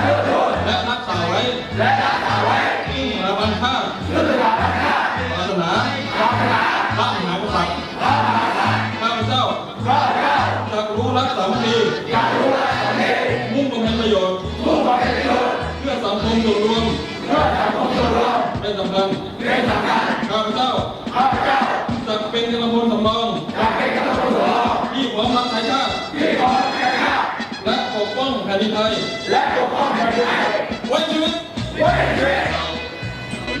เพื่อคูณและรักษาไว้ซึ่งสถาบันชาติศาสนาพระมหากษัตริย์ข้าพเจ้าจะรู้รักสามัคคีมุ่งบำเพ็ญประโยชน์เพื่อสังคมส่วนรวมเป็นสำคัญข้าพเจ้าจะเป็นกำลังพลสำ กป้องแผ่นดินไทยไว้ชีวิต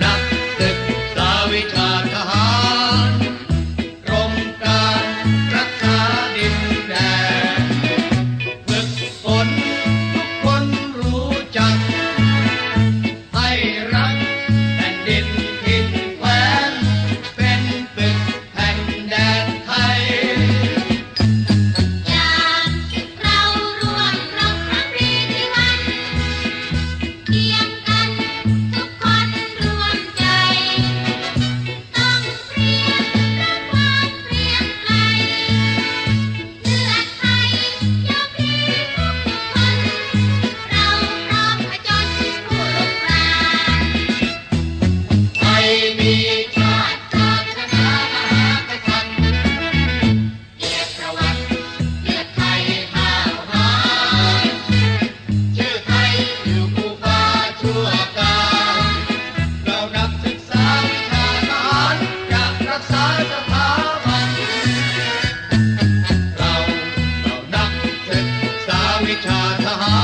นักศึกษาวิชาทหารกรมการรักษาดินแดนฝึกฝนทุกคนรู้จัก ให้รักแผ่นดิน เ